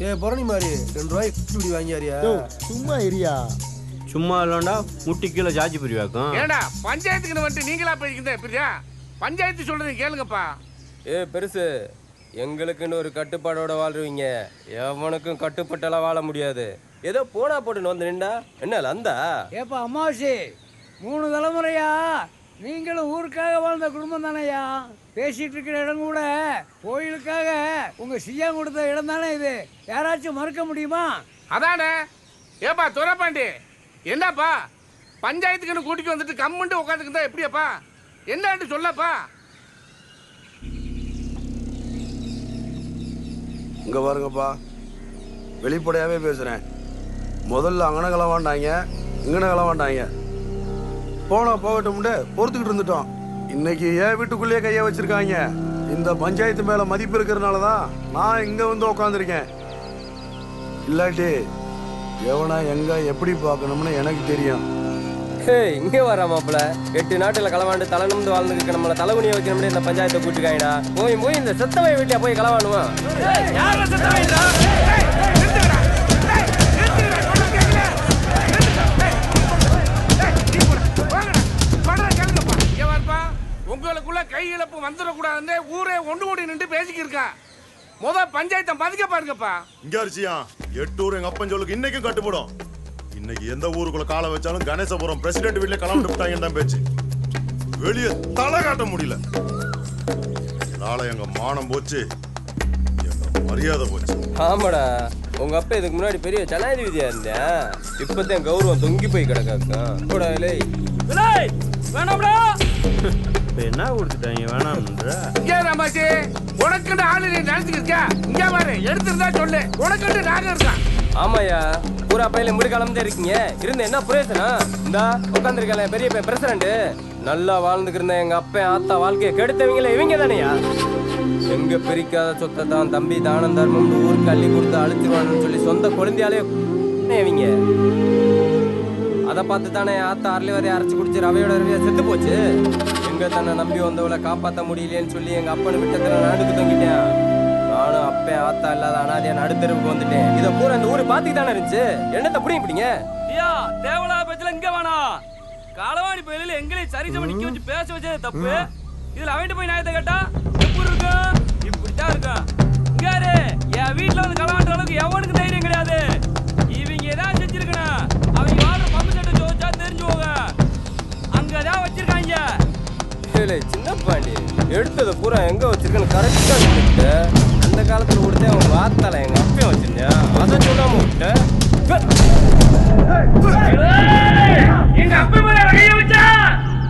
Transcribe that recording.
ஏ புரணி மாதிரி ரெண்டு ரூபாய்க்கு இப்படி வாங்கியாரியா? சும்மா இரியா சும்மா இல்லைண்டா முட்டி கீழே ஜாஜி பிரிவாக்கும். ஏண்டா பஞ்சாயத்துக்கு வந்துட்டு நீங்களா போய்க்கிறத எப்படியா பஞ்சாயத்து சொல்றது கேளுங்கப்பா. ஏ பெருசு எங்களுக்குன்னு ஒரு கட்டுப்பாடோட வாழ்றீங்க. எவனுக்கும் கட்டுப்பட்டெல்லாம் வாழ முடியாது. ஏதோ போனா போட்டுன்னு வந்து நின்றா என்ன லந்தா? ஏப்பா அம்மாவாசி மூணு தலைமுறையா நீங்களும் ஊருக்காக வாழ்ந்த குடும்பம் தானேயா? பேசிட்டு இருக்கிற இடம் கூட கோயிலுக்காக உங்க சியா கொடுத்த இடம் தானே இது? யாராச்சும் மறுக்க முடியுமா? அதானே? ஏப்பா துரப்பாண்டி? என்னப்பா? பஞ்சாயத்துக்குன்னு கூட்டிட்டு வந்துட்டு கம்முண்டு உட்காந்துக்கிட்டா எப்படியாப்பா? என்னன்னு சொல்லப்பா. இங்க பாருங்கப்பா. வெளிப்படையாவே பேசுறேன். முதல்ல அங்கன கிளவாண்டாங்க இங்கன கிளவாண்டாங்க. போனா போகட்டும்னு பொறுத்துக்கிட்டு இருந்துட்டோம். இன்னைக்கு ஏன் வீட்டுக்குள்ளேயே கைய வச்சிருக்காங்க? இந்த பஞ்சாயத்து மேல மதிப்பு இருக்கிறதுனால தான் நான் இங்க வந்து உட்காந்துருக்கேன் இல்லாட்டி எவனா எங்க எப்படி பார்க்கணும்னு எனக்கு தெரியும். ஹே இங்கே வரா மாப்பிள எட்டு நாட்டுல களவாண்டு தலை நிமிந்து வாழ்ந்துருக்கு நம்மள தலைகுனிய வைக்கணும் இந்த பஞ்சாயத்தை கூட்டிக்காங்கடா. போய் போய் இந்த செத்தவை வீட்டியா போய் களவாணுவான் கை இழப்பு வந்துடக்கூடாதுன்னு ஊரே ஒன்று கூடி நின்று பேசிக்கிட்டு இருக்கான் முத பஞ்சாயத்தை மதிக்க பாருங்கப்பா. இங்க அரிசியா எட்டு ஊர் எங்க அப்பன் சொல்லுக்கு இன்னைக்கும் கட்டுப்படும். இன்னைக்கு எந்த ஊருக்குள்ள காலை வச்சாலும் கணேசபுரம் பிரசிடென்ட் வீட்ல கலந்து விட்டாங்கன்னு தான் பேச்சு. வெளியே தலை காட்ட முடியல. இதனால எங்க மானம் போச்சு. எங்க மரியாதை போச்சு. ஆமாடா. உங்க அப்பா இதுக்கு முன்னாடி பெரிய ஜனாதிபதியா இருந்தேன் இப்பதான் கௌரவம் தொங்கி போய் கிடக்காக்கும் கூட இல்லை வேணாம்டா. என்ன கொடுத்துட்டாங்க வேணாம்ன்ற. இங்கே ரமாச்சி உனக்குன்னு ஆளு நீ நினைச்சுக்கிருக்க இங்க பாரு எடுத்திருந்தா சொல்லு. உனக்குன்னு நாங்க இருக்கான் ஆமாயா பூரா பையில முடி கலந்துட்டே இருக்கீங்க. இருந்து என்ன பிரயோசனம் இந்தா உட்காந்துருக்கல பெரிய பிரசிடண்ட் நல்லா வாழ்ந்துக்கிருந்த எங்க அப்பன் ஆத்தா வாழ்க்கையை கெடுத்தவங்கள இவங்க தானையா எங்க பிரிக்காத சொத்தை தான் தம்பி தானம் தர்மம் ஊருக்கு அள்ளி கொடுத்து அழுத்திடுவான்னு சொல்லி சொந்த குழந்தையாலே இவங்க? அதை பார்த்து தானே ஆத்தா அரளி வரைய அரைச்சு குடிச்சு ரவையோட ரவையா செத்து போச்சு? எங்க தன்னை நம்பி வந்தவளை காப்பாத்த முடியலையேன்னு சொல்லி எங்க அப்பனை விட்டத்துல நடுக்கு தங்கிட்டேன். நானும் அப்பன் ஆத்தா இல்லாத அனாதையா நடுத்தெருவுக்கு வந்துட்டேன். இதை பூரா இந்த ஊரு பாத்துக்கு தானே இருந்துச்சு? என்னத்த புடிங்க பிடிங்க? ஐயா தேவலாத பேச்சுல இங்க வேணாம் களவாணி பயிலில் எங்களையும் சரிசம நிக்க வச்சு பேச வச்சது தப்பு. இதுல அவன்கிட்ட போய் நியாயத்தை கேட்டா? எப்படி இருக்கும் இப்படித்தான் இருக்கும் இங்காரு என் வீட்டில் வந்து கலாண்ட அளவுக்கு எவனுக்கு தைரியம் கிடையாது? இவங்க ஏதாவது செஞ்சிருக்கணும் அவங்க வாழ பம்பு சட்டை ஜோதிச்சா தெரிஞ்சு போங்க அங்கதான் வச்சிருக்காங்க. இல்லை சின்ன பாண்டி. எடுத்ததை பூரா எங்க வச்சிருக்கேன்னு சொல்லிட்டு அந்த காலத்தில் கொடுத்தே அவன் வார்த்தால எங்கள் அப்பயும் வச்சிருந்தேன். அதை சொல்லாம விட்டேன்